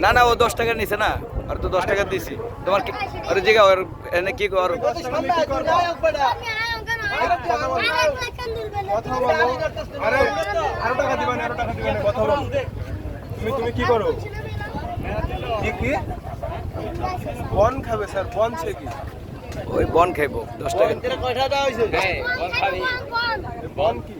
না না ও দশ টাকা নিছে না আর তো দশ টাকা দিছি। তোমার কি আরে জিগা ওর এনে কি কর? কথা বলো। আরে আরও টাকা দিবেন আরও টাকা দিবেন কথা বলো। তুমি তুমি কি করো? কি কি? বন খাবে স্যার বন সে কি? ওই বন খাইবো দশ টাকা। হ্যাঁ বন কি?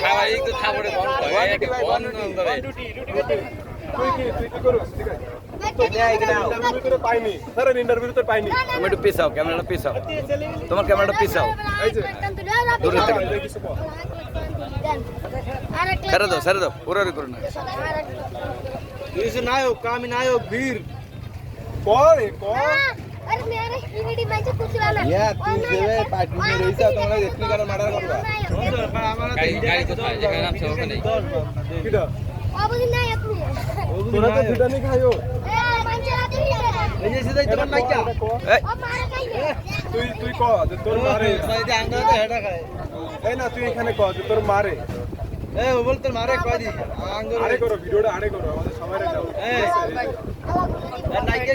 স্বাভাবিক তো খাবারে বন তুমি একটু পিছাও ক্যামেরাটা পিছাও। তোমার ক্যামেরাটা পিছাও। দূরে থেকে। ছেড়ে দাও ছেড়ে দাও পুরোরি করো না। নায়ক আমি নায়ক বীর। কর কর তুই কে তোর মারে এই না তুই এখানে ক যে তোর মারে এ ও বল তোর মারে কয় দি আঙ্গুর আরে করো ভিডিওটা আরে করো আমাদের সবাই যাও এ নাইকে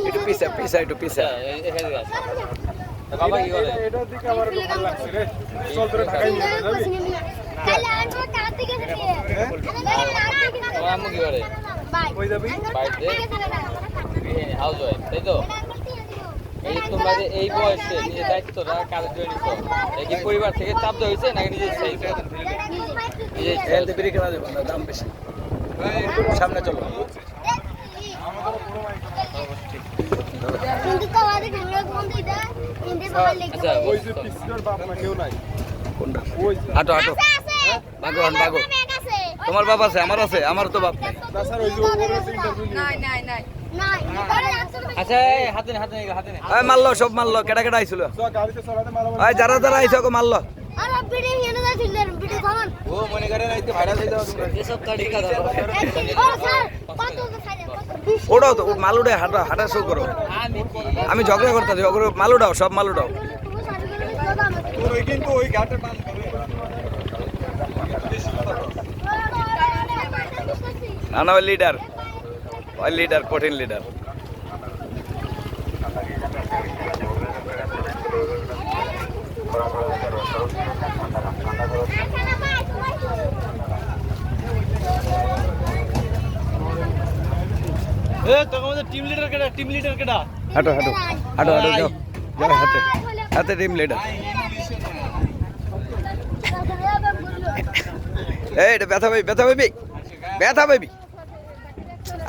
একটু পিছা পিছা একটু তোর বাবা কি করে এটা- এটার দিকে আমার ভালো লাগছে রে চল তোরা ঢাকায় নিয়ে যাবি কালে আনব কাতে গেছে তোমার আম্মু কি করে বাই কই যাবি বাড়িতে হাউস ওয়াইফ তাই তো এই তোমরা যে এই বয়সে নিজের দায়িত্বটা কাজে করে নিচ্ছ এই কি পরিবার থেকে চাপ দেওয়া হয়েছে নাকি নিজের কেনা যাবে না দাম বেশি সামনে চলো আচ্ছা হন ভাগো ব্যাগ আছে তোমার বাপ আছে আমার আছে আমার তো বাপ নাই। আচ্ছা মারলো সব মারলো কেটা কেটা আইছিল? যারা যারা ওকে মারলো। ও মনে করে ভাইরাল হয়ে যাও এসব তো ঠিক আছে ও স্যার কত খাইলে কত ওড়াও তো মাল উড়ে হাঁটা হাঁটা শুরু করো। আমি ঝগড়া করতেছি ওগুলো মাল উড়াও সব মাল উড়াও কিন্তু না না, ওই লিডার। ওই লিডার, কঠিন লিডার। এ তোকে আমাদের টিম লিডার কেডা টিম লিডার কেডা হাঁটো হাঁটো হাঁটো হাঁটো যাও যাও হাতে হাতে টিম লিডার এই এটা ব্যথা পাবি ব্যথা পাবি ব্যথা পাবি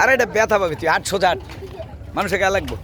আরে এটা ব্যথা পাবি তুই আট সোজা আট মানুষের গায়ে লাগবো